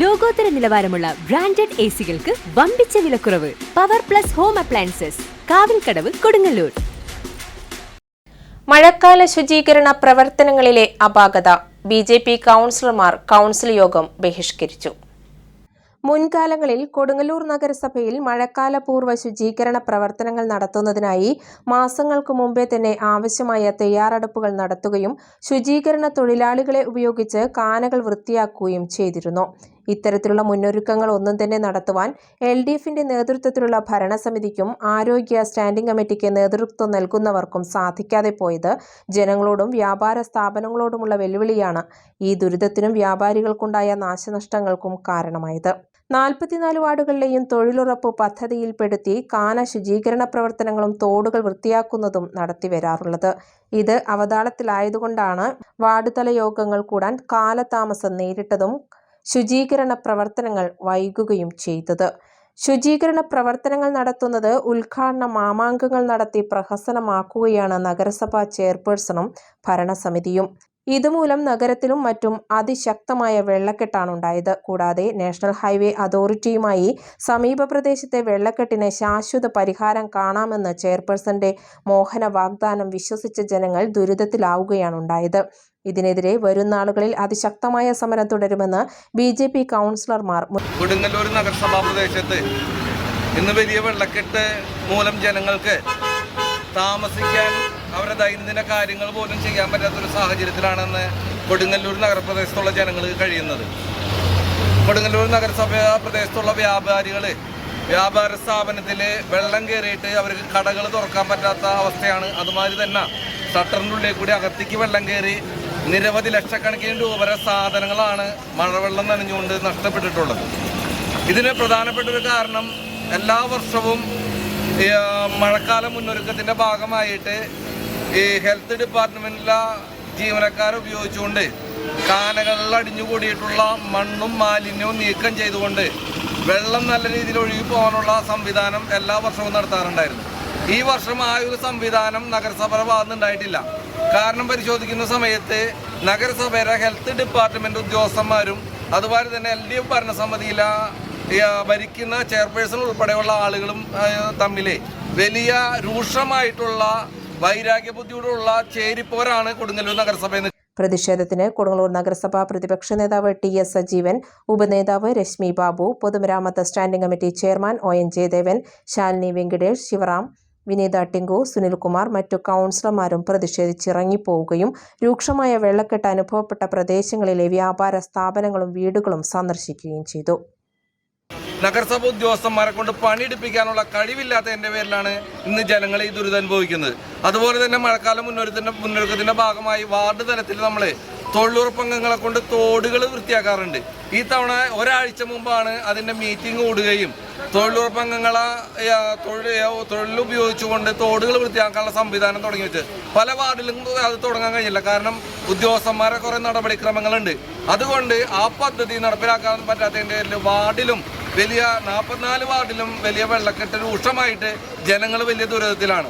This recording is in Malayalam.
ലോകോത്തര നിലവാരമുള്ള ബ്രാൻഡഡ് എ സികൾക്ക് വമ്പിച്ച വിലക്കുറവ്. Power plus home appliances. Kavilkadavu Kodungallur. മഴക്കാല ശുചീകരണ പ്രവർത്തനങ്ങളിലെ അപാകത. ബി ജെ പി കൗൺസിലർമാർ കൗൺസിൽ യോഗം ബഹിഷ്കരിച്ചു. മുൻകാലങ്ങളിൽ കൊടുങ്ങല്ലൂർ നഗരസഭയിൽ മഴക്കാല പൂർവ ശുചീകരണ പ്രവർത്തനങ്ങൾ നടത്തുന്നതിനായി മാസങ്ങൾക്ക് മുമ്പേ തന്നെ ആവശ്യമായ തയ്യാറെടുപ്പുകൾ നടത്തുകയും ശുചീകരണ തൊഴിലാളികളെ ഉപയോഗിച്ച് കാനകൾ വൃത്തിയാക്കുകയും ചെയ്തിരുന്നു. ഇത്തരത്തിലുള്ള മുന്നൊരുക്കങ്ങൾ ഒന്നും തന്നെ നടത്തുവാൻ എൽ ഡി എഫിന്റെ നേതൃത്വത്തിലുള്ള ഭരണസമിതിക്കും ആരോഗ്യ സ്റ്റാൻഡിംഗ് കമ്മിറ്റിക്ക് നേതൃത്വം നൽകുന്നവർക്കും സാധിക്കാതെ പോയത് ജനങ്ങളോടും വ്യാപാര സ്ഥാപനങ്ങളോടുമുള്ള വെല്ലുവിളിയാണ് ഈ ദുരിതത്തിനും വ്യാപാരികൾക്കുണ്ടായ നാശനഷ്ടങ്ങൾക്കും കാരണമായത്. നാൽപ്പത്തിനാല് വാർഡുകളിലെയും തൊഴിലുറപ്പ് പദ്ധതിയിൽപ്പെടുത്തി കാന ശുചീകരണ പ്രവർത്തനങ്ങളും തോടുകൾ വൃത്തിയാക്കുന്നതും നടത്തിവരാറുള്ളത് ഇത് അവതാളത്തിലായതുകൊണ്ടാണ് വാർഡ് തല യോഗങ്ങൾ കൂടാൻ കാലതാമസം നേരിട്ടതും ശുചീകരണ പ്രവർത്തനങ്ങൾ വൈകുകയും ചെയ്തത്. ശുചീകരണ പ്രവർത്തനങ്ങൾ നടത്തുന്നത് ഉദ്ഘാടന മാമാങ്കങ്ങൾ നടത്തി പ്രഹസനമാക്കുകയാണ് നഗരസഭാ ചെയർപേഴ്സണും ഭരണസമിതിയും. ഇതുമൂലം നഗരത്തിലും മറ്റും അതിശക്തമായ വെള്ളക്കെട്ടാണ് ഉണ്ടായത് കൂടാതെ നാഷണൽ ഹൈവേ അതോറിറ്റിയുമായി സമീപ പ്രദേശത്തെ വെള്ളക്കെട്ടിന് ശാശ്വത പരിഹാരം കാണാമെന്ന് ചെയർപേഴ്സന്റെ മോഹന വാഗ്ദാനം വിശ്വസിച്ച ജനങ്ങൾ ദുരിതത്തിലാവുകയാണ് ഉണ്ടായത് ഇതിനെതിരെ വരും നാളുകളിൽ അതിശക്തമായ സമരം തുടരുമെന്ന് ബി ജെ പി കൗൺസിലർമാർ നഗരസഭാ പ്രദേശത്ത് ഇന്ന് വലിയ വെള്ളക്കെട്ട് മൂലം ജനങ്ങൾക്ക് താമസിക്കാൻ അവരുടെ ദൈനംദിന കാര്യങ്ങൾ പോലും ചെയ്യാൻ പറ്റാത്തൊരു സാഹചര്യത്തിലാണെന്ന് കൊടുങ്ങല്ലൂർ നഗരപ്രദേശത്തുള്ള ജനങ്ങൾ കഴിയുന്നത്. കൊടുങ്ങല്ലൂർ നഗരസഭ പ്രദേശത്തുള്ള വ്യാപാരികൾ വ്യാപാര സ്ഥാപനത്തിൽ വെള്ളം കയറിയിട്ട് അവർക്ക് കടകൾ തുറക്കാൻ പറ്റാത്ത അവസ്ഥയാണ്. അതുമാതിരി തന്നെ ഷട്ടറിന്റെ ഉള്ളിൽ കൂടി അകത്തേക്ക് വെള്ളം കയറി നിരവധി ലക്ഷക്കണക്കിന് രൂപ വരെ സാധനങ്ങളാണ് മഴവെള്ളം നനഞ്ഞുകൊണ്ട് നഷ്ടപ്പെട്ടിട്ടുള്ളത്. ഇതിന് പ്രധാനപ്പെട്ട ഒരു കാരണം എല്ലാ വർഷവും മഴക്കാല മുന്നൊരുക്കത്തിന്റെ ഭാഗമായിട്ട് ഈ ഹെൽത്ത് ഡിപ്പാർട്ട്മെന്റിലെ ജീവനക്കാർ ഉപയോഗിച്ചുകൊണ്ട് കാനകളിൽ അടിഞ്ഞുകൂടിയിട്ടുള്ള മണ്ണും മാലിന്യവും നീക്കം ചെയ്തുകൊണ്ട് വെള്ളം നല്ല രീതിയിൽ ഒഴുകി പോകാനുള്ള സംവിധാനം എല്ലാ വർഷവും നടത്താറുണ്ടായിരുന്നു. ഈ വർഷം ആ ഒരു സംവിധാനം നഗരസഭയുടെ ഭാഗത്തുനിന്നുണ്ടായിട്ടില്ല കാരണം പരിശോധിക്കുന്ന സമയത്ത് നഗരസഭയുടെ ഹെൽത്ത് ഡിപ്പാർട്ട്മെന്റ് ഉദ്യോഗസ്ഥന്മാരും അതുപോലെ തന്നെ എൽ ഡി എഫ് ഭരണസമിതിയിലെ ഭരിക്കുന്ന ചെയർപേഴ്സൺ ഉൾപ്പെടെയുള്ള ആളുകളും തമ്മിൽ വലിയ രൂക്ഷമായിട്ടുള്ള വൈരാഗ്യ ബുദ്ധിയോടുള്ള ചേരിപ്പോരാണ് കൊടുങ്ങല്ലൂർ നഗരസഭ പ്രതിഷേധത്തിന് കൊടുങ്ങല്ലൂർ നഗരസഭാ പ്രതിപക്ഷ നേതാവ് ടി എസ് സജീവൻ ഉപനേതാവ് രശ്മി ബാബു പൊതുമരാമത്ത് standing committee chairman O N Jayadevan Shalini Venkitesh Sivaram Vineetha Tinku Sunilkumar മറ്റു കൗൺസിലർമാരും പ്രതിഷേധിച്ചിറങ്ങിപ്പോവുകയും രൂക്ഷമായ വെള്ളക്കെട്ട് അനുഭവപ്പെട്ട പ്രദേശങ്ങളിലെ വ്യാപാര സ്ഥാപനങ്ങളും വീടുകളും സന്ദർശിക്കുകയും ചെയ്തു. നഗരസഭ ഉദ്യോഗസ്ഥന്മാരെ കൊണ്ട് പണിയെടുപ്പിക്കാനുള്ള കഴിവില്ലാത്തതിന്റെ പേരിലാണ് ഇന്ന് ജനങ്ങൾ ഈ ദുരിതം അനുഭവിക്കുന്നത്. അതുപോലെ തന്നെ മഴക്കാല മുന്നൊരുത്തിന്റെ മുന്നൊരുക്കത്തിന്റെ ഭാഗമായി വാർഡ് തലത്തിൽ നമ്മൾ തൊഴിലുറപ്പംഗങ്ങളെ കൊണ്ട് തോടുകൾ വൃത്തിയാക്കാറുണ്ട്. ഈ തവണ ഒരാഴ്ച മുമ്പാണ് അതിന്റെ മീറ്റിംഗ് കൂടുകയും തൊഴിലുറപ്പംഗങ്ങളെ തൊഴിൽ തൊഴിലുപയോഗിച്ചുകൊണ്ട് തോടുകൾ വൃത്തിയാക്കാനുള്ള സംവിധാനം തുടങ്ങി വെച്ചത് പല വാർഡിലും അത് തുടങ്ങാൻ കഴിയില്ല കാരണം ഉദ്യോഗസ്ഥന്മാരെ കുറേ നടപടിക്രമങ്ങളുണ്ട്. അതുകൊണ്ട് ആ പദ്ധതി നടപ്പിലാക്കാൻ പറ്റാത്തതിന്റെ വാർഡിലും വലിയ നാൽപ്പത്തിനാല് വാർഡിലും വലിയ വെള്ളക്കെട്ട് രൂക്ഷമായിട്ട് ജനങ്ങൾ വലിയ ദുരിതത്തിലാണ്.